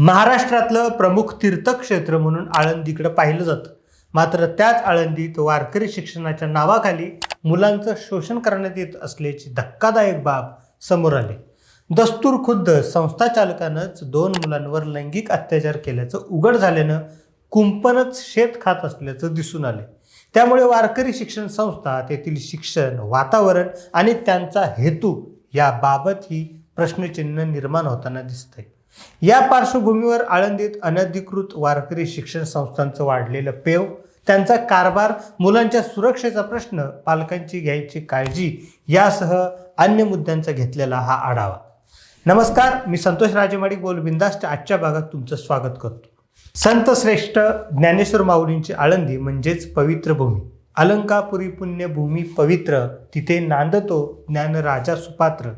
महाराष्ट्रातलं प्रमुख तीर्थक्षेत्र म्हणून आळंदीकडे पाहिलं जातं. मात्र त्याच आळंदीत वारकरी शिक्षणाच्या नावाखाली मुलांचं शोषण करण्यात येत असल्याची धक्कादायक बाब समोर आली. दस्तूर खुद्द संस्था चालकानंच दोन मुलांवर लैंगिक अत्याचार केल्याचं उघड झाल्यानं कुंपणच शेत खात असल्याचं दिसून आले. त्यामुळे वारकरी शिक्षण संस्था तेथील शिक्षण वातावरण आणि त्यांचा हेतू याबाबतही प्रश्नचिन्ह निर्माण होताना दिसतंय. या पार्श्वभूमीवर आळंदीत अनधिकृत वारकरी शिक्षण संस्थांचं वाढलेलं पेव त्यांचा कारभार मुलांच्या सुरक्षेचा प्रश्न पालकांची घ्यायची काळजी यासह अन्य मुद्द्यांचा घेतलेला हा आढावा. नमस्कार मी संतोष राजेमाडी बोलबिंदासच्या बिंदास्ट आजच्या भागात तुमचं स्वागत करतो. संत श्रेष्ठ ज्ञानेश्वर माऊलींची आळंदी म्हणजेच पवित्र भूमी. अलंकापुरी पुण्यभूमी पवित्र तिथे नांदतो ज्ञानराजा सुपात्र.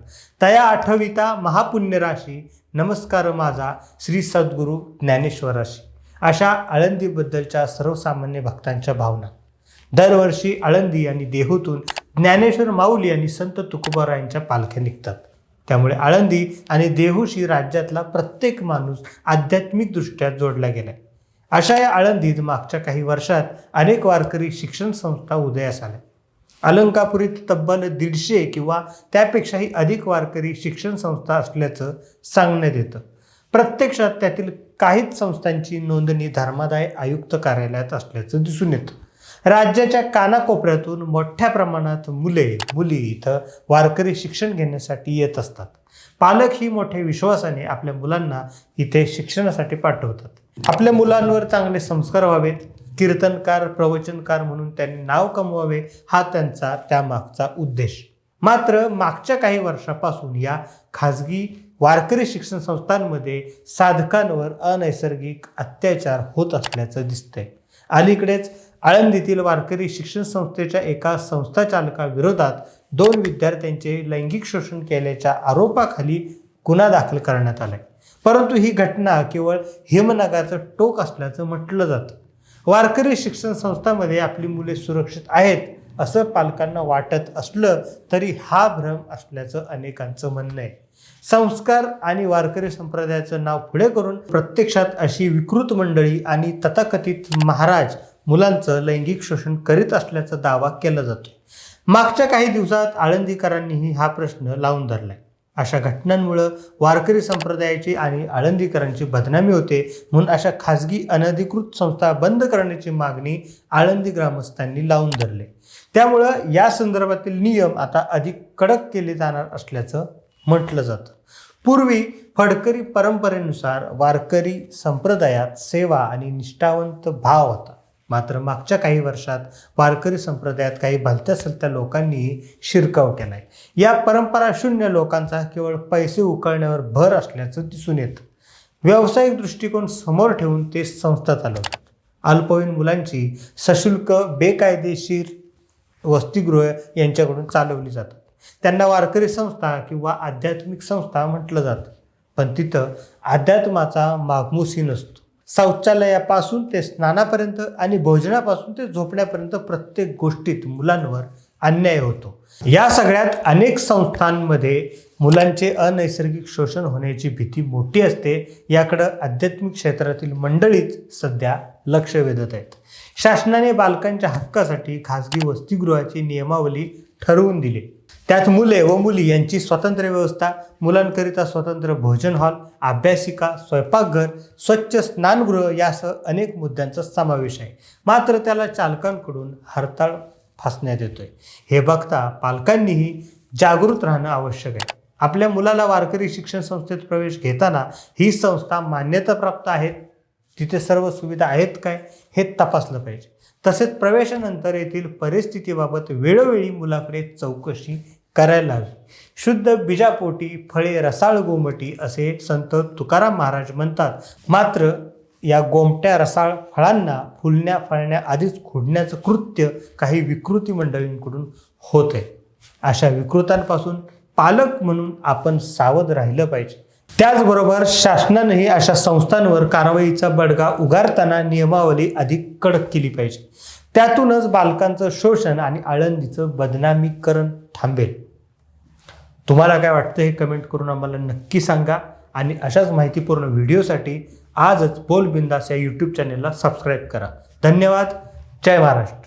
तया आठविता महापुण्यराशी नमस्कार माझा श्री सद्गुरू ज्ञानेश्वराशी. अशा आळंदीबद्दलच्या सर्वसामान्य भक्तांच्या भावना. दरवर्षी आळंदी आणि देहूतून ज्ञानेश्वर माऊली आणि संत तुकोबारायांच्या पालख्या निघतात. त्यामुळे आळंदी आणि देहूशी राज्यातला प्रत्येक माणूस आध्यात्मिकदृष्ट्या जोडला गेलाय. अशा या आळंदीत मागच्या काही वर्षात अनेक वारकरी शिक्षण संस्था उदयास आल्या. अलंकापुरीत तब्बल दीडशे किंवा त्यापेक्षाही अधिक वारकरी शिक्षण संस्था असल्याचं सांगण्यात येतं. प्रत्यक्षात त्यातील काहीच संस्थांची नोंदणी धर्मादाय आयुक्त कार्यालयात असल्याचं दिसून येतं. राज्याच्या कानाकोपऱ्यातून मोठ्या प्रमाणात मुले मुली इथं वारकरी शिक्षण घेण्यासाठी येत असतात. पालक ही मोठ्या विश्वासाने आपल्या मुलांना इथे शिक्षणासाठी पाठवतात. आपल्या मुलांवर चांगले संस्कार व्हावेत कीर्तनकार प्रवचनकार म्हणून त्यांनी नाव कमवावे हा त्यांचा त्यामागचा उद्देश. मात्र मागच्या काही वर्षापासून या खाजगी वारकरी शिक्षण संस्थांमध्ये साधकांवर अनैसर्गिक अत्याचार होत असल्याचं दिसतंय. अलीकडेच आळंदीतील वारकरी शिक्षण संस्थेच्या एका संस्थाचालकाविरोधात दोन विद्यार्थ्यांचे लैंगिक शोषण केल्याच्या आरोपाखाली गुन्हा दाखल करण्यात आलाय. परंतु ही घटना केवळ हिमनगाचं टोक असल्याचं म्हटलं जातं. वारकरी शिक्षण संस्थांमध्ये आपली मुले सुरक्षित आहेत असं पालकांना वाटत असलं तरी हा भ्रम असल्याचं अनेकांचं म्हणणं आहे. संस्कार आणि वारकरी संप्रदायाचं नाव पुढे करून प्रत्यक्षात अशी विकृत मंडळी आणि तथाकथित महाराज मुलांचं लैंगिक शोषण करीत असल्याचा दावा केला जातो. मागच्या काही दिवसात आळंदीकरांनीही हा प्रश्न लावून धरलाय. अशा घटनांमुळं वारकरी संप्रदायाची आणि आळंदीकरांची बदनामी होते म्हणून अशा खाजगी अनधिकृत संस्था बंद करण्याची मागणी आळंदी ग्रामस्थांनी लावून धरले. त्यामुळं या संदर्भातील नियम आता अधिक कडक केले जाणार असल्याचं म्हटलं जातं. पूर्वी फडकरी परंपरेनुसार वारकरी संप्रदायात सेवा आणि निष्ठावंत भाव होता. मात्र मागच्या काही वर्षात वारकरी संप्रदायात काही भलत्या सलत्या लोकांनी शिरकाव केलाय. या परंपरा शून्य लोकांचा केवळ पैसे उकळण्यावर भर असल्याचं दिसून येतं. व्यावसायिक दृष्टिकोन समोर ठेवून ते संस्था चालवतात अल्पवयीन मुलांची सशुल्क बेकायदेशीर वसतिगृह यांच्याकडून चालवली जातात. त्यांना वारकरी संस्था किंवा आध्यात्मिक संस्था म्हटलं जातं. पण तिथं अध्यात्माचा मागमूसही नसतो. शौचालयापासून ते स्नानापर्यंत आणि भोजनापासून ते झोपण्यापर्यंत प्रत्येक गोष्टीत मुलांवर अन्याय होतो. या सगळ्यात अनेक संस्थांमध्ये मुलांचे अनैसर्गिक शोषण होण्याची भीती मोठी असते. याकडं आध्यात्मिक क्षेत्रातील मंडळीच सध्या लक्ष वेधत आहेत. शासनाने बालकांच्या हक्कासाठी खासगी वसतिगृहाची नियमावली ठरवून दिले. त्यात मुले व मुली यांची स्वतंत्र व्यवस्था मुलांकरिता स्वतंत्र भोजन हॉल अभ्यासिका स्वयंपाकघर स्वच्छ स्नानगृह यासह अनेक मुद्द्यांचा समावेश आहे. मात्र त्याला चालकांकडून हरताळ फासण्यात येतोय. हे बघता पालकांनीही जागृत राहणं आवश्यक आहे. आपल्या मुलाला वारकरी शिक्षण संस्थेत प्रवेश घेताना ही संस्था मान्यताप्राप्त आहेत. तिथे सर्व सुविधा आहेत काय हे तपासलं पाहिजे. तसेच प्रवेशानंतर येथील परिस्थितीबाबत वेळोवेळी मुलाकडे चौकशी करायला हवी. शुद्ध बीजापोटी फळे रसाळ गोमटी असे संत तुकाराम महाराज म्हणतात. मात्र या गोमट्या रसाळ फळांना फुलण्या फळण्या आधीच खोडण्याचं कृत्य काही विकृती मंडळींकडून होत आहे अशा विकृतांपासून पालक म्हणून आपण सावध राहिलं पाहिजे. त्याचबरोबर शासनानेही अशा संस्थांवर कारवाईचा बडगा उगारताना नियमावली अधिक कडक केली पाहिजे. त्यातूनच बालकांचं शोषण आणि आळंदीचं बदनामीकरण थांबेल. तुम्हाला काय वाटतं हे कमेंट करून आम्हाला नक्की सांगा आणि अशाच माहितीपूर्ण व्हिडिओसाठी आजच बोलबिंदास या यूट्यूब चॅनेलला सबस्क्राईब करा. धन्यवाद. जय महाराष्ट्र.